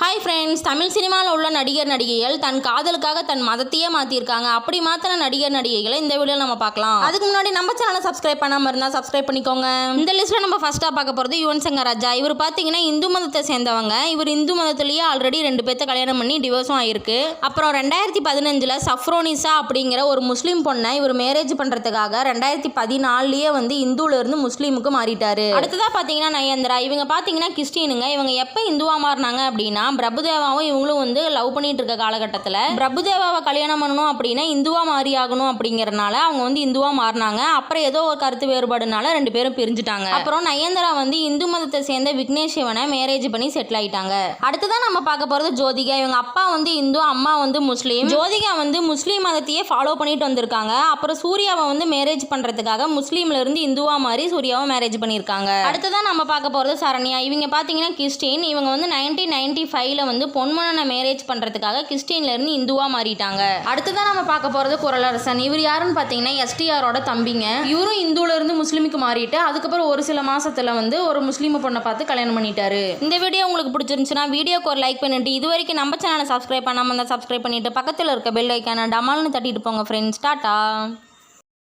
Hi friends Tamil சினிமாவில் உள்ள நடிகர் நடிகைகள் தன் காதலுக்காக தன் மதத்தையே மாற்றிருக்காங்க அப்படி மாற்றின நடிகர் நடிகைகளை இந்த வீடியோ நம்ம பார்க்கலாம். அதுக்கு முன்னாடி நம்ம சேனலை சப்ஸ்கிரைப் பண்ணாமல் இருந்தால் சப்ஸ்கிரைப் பண்ணிக்கோங்க. இந்த லிஸ்ட்டில் நம்ம ஃபஸ்ட்டாக பார்க்க போகிறது யுவன் சங்கர் ராஜா. இவர் பார்த்தீங்கன்னா இந்து மதத்தை சேர்ந்தவங்க. இவர் இந்து மதத்திலேயே ஆல்ரெடி ரெண்டு பேர்த்த கல்யாணம் பண்ணி டிவோர்ஸும் ஆயிருக்கு. அப்புறம் ரெண்டாயிரத்தி பதினஞ்சில் சஃப்ரோனிசா அப்படிங்கிற ஒரு முஸ்லீம் பொண்ணை இவர் மேரேஜ் பண்ணுறதுக்காக ரெண்டாயிரத்தி பதினாலுலேயே வந்து இந்துல இருந்து முஸ்லீமுக்கு மாறிட்டார். அடுத்ததாக பார்த்தீங்கன்னா நயன்தரா. இவங்க பார்த்தீங்கன்னா கிறிஸ்டினுங்க. இவங்க எப்போ இந்துவாக மாறினாங்க அப்படின்னா பிரபுதேவாவும் இவங்களும் வந்து லவ் பண்ணிட்டு இருக்க காலகட்டத்தில். பிரபுதேவாவை கல்யாணம் பண்ணணும் அப்படின்னா இந்துவா மாறி ஆகணும் அப்படிங்கறனால அவங்க வந்து இந்துவா மாறினாங்க. அப்புறம் ஏதோ ஒரு கருத்து வேறுபாடுனால ரெண்டு பேரும் பிரிஞ்சுட்டாங்க. அப்புறம் நயன்தரா வந்து இந்து மதத்தை சேர்ந்த விக்னேஷ் சிவனை மேரேஜ் பண்ணி செட்டில் ஆயிட்டாங்க. அடுத்ததான் நம்ம பார்க்க போறது ஜோதிகா. இவங்க அப்பா வந்து இந்து அம்மா வந்து முஸ்லீம். ஜோதிகா வந்து முஸ்லீம் மதத்தையே ஃபாலோ பண்ணிட்டு வந்திருக்காங்க. அப்புறம் சூர்யாவை வந்து மேரேஜ் பண்றதுக்காக முஸ்லீம்ல இருந்து இந்துவா மாறி சூர்யாவை மேரேஜ் பண்ணியிருக்காங்க. அடுத்ததான் நம்ம பார்க்க போறது சரண்யா. இவங்க பார்த்தீங்கன்னா கிறிஸ்டின். இவங்க வந்து நைன்டீன் நைன்டி ஃபைவ்ல வந்து பொன்மனனை மேரேஜ் பண்றதுக்காக கிறிஸ்டின்ல இருந்து இந்துவா மாறிட்டாங்க. அடுத்ததான் நம்ம பார்க்க போறது குரலரசன் இவர் யாருன்னு பார்த்தீங்கன்னா எஸ்டிஆரோட தம்பிங்க. இவரும் இந்துல இருந்து முஸ்லீமுக்கு மாறிட்டு அதுக்கப்புறம் ஒரு சில மாசத்துல வந்து ஒரு முஸ்லீம் பொண்ணை பார்த்து கல்யாணம் பண்ணிட்டாரு. இந்த வீடியோ உங்களுக்கு பிடிச்சிருந்துச்சுன்னா வீடியோக்கு ஒரு லைக் பண்ணிட்டு இது வரைக்கும் நம்ம சேனலை சப்ஸ்கிரைப் பண்ணாம இருந்தால் சப்ஸ்கிரைப் பண்ணிட்டு பக்கத்தில் இருக்க பெல் ஐக்கான டமால்னு தட்டிட்டு போங்க ஃப்ரெண்ட்ஸ் டாட்டா.